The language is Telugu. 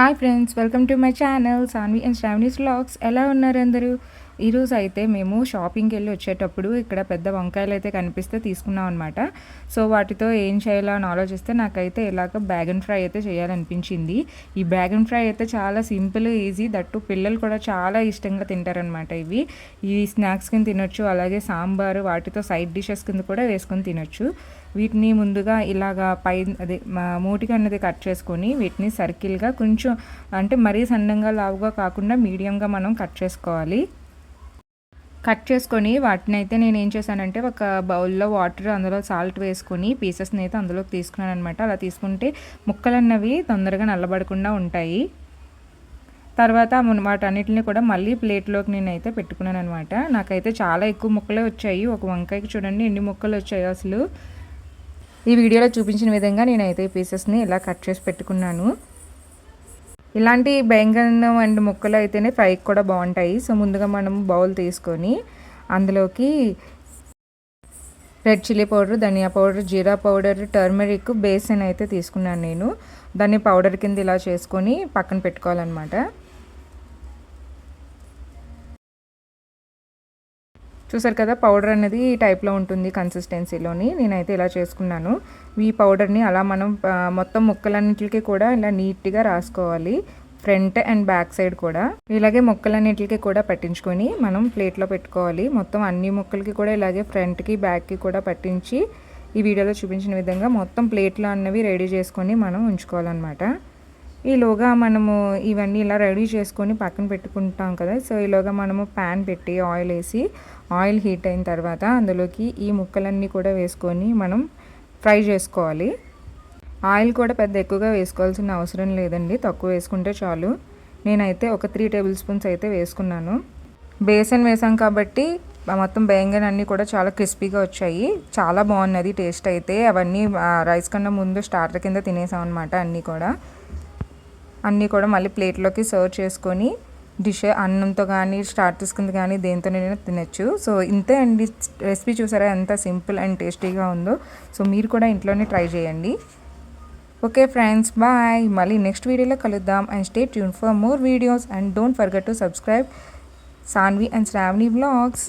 Hi friends welcome to my channel Saanvi and Sravani's vlogs. ఎలా ఉన్నారు అందరూ? ఈరోజు అయితే మేము షాపింగ్కి వెళ్ళి వచ్చేటప్పుడు ఇక్కడ పెద్ద వంకాయలు అయితే కనిపిస్తే తీసుకున్నాం అనమాట సో వాటితో ఏం చేయాలో అని ఆలోచిస్తే నాకైతే ఇలాగ బ్యాగన్ ఫ్రై అయితే చేయాలనిపించింది. ఈ బ్యాగన్ ఫ్రై అయితే చాలా సింపుల్ ఈజీ దట్టు పిల్లలు కూడా చాలా ఇష్టంగా తింటారనమాట ఇవి. ఈ స్నాక్స్ కింద తినొచ్చు అలాగే సాంబారు వాటితో సైడ్ డిషెస్ కింద కూడా వేసుకొని తినొచ్చు. వీటిని ముందుగా ఇలాగా పై అదే మూటికి అన్నది కట్ చేసుకొని వీటిని సర్కిల్గా కొంచెం అంటే మరీ సన్నంగా లావుగా కాకుండా మీడియంగా మనం కట్ చేసుకోవాలి. కట్ చేసుకొని వాటిని అయితే నేను ఏం చేశానంటే ఒక బౌల్లో వాటర్ అందులో సాల్ట్ వేసుకొని పీసెస్ని అయితే అందులోకి తీసుకున్నాను అనమాట అలా తీసుకుంటే ముక్కలు అన్నవి తొందరగా నల్లబడకుండా ఉంటాయి. తర్వాత వాటన్నిటిని కూడా మళ్ళీ ప్లేట్లోకి నేను అయితే పెట్టుకున్నాను అనమాట నాకైతే చాలా ఎక్కువ ముక్కలే వచ్చాయి. ఒక వంకాయకి చూడండి ఎన్ని ముక్కలు వచ్చాయి అసలు. ఈ వీడియోలో చూపించిన విధంగా నేనైతే ఈ పీసెస్ని ఇలా కట్ చేసి పెట్టుకున్నాను. ఇలాంటి బెంగన్ అండ్ ముక్కలు అయితేనే ఫ్రైకి కూడా బాగుంటాయి. సో ముందుగా మనం బౌల్ తీసుకొని అందులోకి red chilli powder dhaniya powder jeera powder turmeric besan అయితే తీసుకున్నాను నేను. దాన్ని పౌడర్ కింద ఇలా చేసుకొని పక్కన పెట్టుకోవాలన్నమాట. చూసారు కదా పౌడర్ అనేది ఈ టైప్లో ఉంటుంది కన్సిస్టెన్సీలోని నేనైతే ఇలా చేసుకున్నాను. ఈ పౌడర్ని అలా మనం మొత్తం ముక్కలన్నింటికి కూడా ఇలా నీట్గా రాసుకోవాలి. ఫ్రంట్ అండ్ బ్యాక్ సైడ్ కూడా. ఇలాగే ముక్కలన్నింటికి కూడా పట్టించుకొని మనం ప్లేట్లో పెట్టుకోవాలి. మొత్తం అన్ని ముక్కలకి కూడా ఇలాగే ఫ్రంట్కి బ్యాక్కి కూడా పట్టించి ఈ వీడియోలో చూపించిన విధంగా మొత్తం ప్లేట్లో అన్నవి రెడీ చేసుకొని మనం ఉంచుకోవాలన్నమాట. ఈలోగా మనము ఇవన్నీ ఇలా రెడీ చేసుకొని పక్కన పెట్టుకుంటాం కదా. సో ఈలోగా మనము ప్యాన్ పెట్టి ఆయిల్ వేసి ఆయిల్ హీట్ అయిన తర్వాత అందులోకి ఈ ముక్కలన్నీ కూడా వేసుకొని మనం ఫ్రై చేసుకోవాలి. ఆయిల్ కూడా పెద్ద ఎక్కువగా వేసుకోవాల్సిన అవసరం లేదండి. తక్కువ వేసుకుంటే చాలు. నేనైతే ఒక త్రీ టేబుల్ స్పూన్స్ అయితే వేసుకున్నాను. బేసన్ వేసాం కాబట్టి మొత్తం బెంగన్ అన్నీ కూడా చాలా క్రిస్పీగా వచ్చాయి. చాలా బాగున్నది టేస్ట్ అయితే. అవన్నీ రైస్ కన్నా ముందు స్టార్టర్ కింద తినేసాం అనమాట అన్నీ కూడా. అన్నీ కూడా మళ్ళీ ప్లేట్లోకి సర్వ్ చేసుకొని డిష్ అన్నంతో కానీ స్టార్టర్స్ కింద కానీ దేంతోనైనా తినచ్చు. సో ఇంతే అండి. రెసిపీ చూసారా? ఎంత సింపుల్ అండ్ టేస్టీగా ఉందో. సో మీరు కూడా ఇంట్లోనే ట్రై చేయండి. Okay friends bye. మళ్ళీ నెక్స్ట్ వీడియోలో కలుద్దాం. And stay tune for more videos. And don't forget to subscribe Saanvi and Sravani blogs.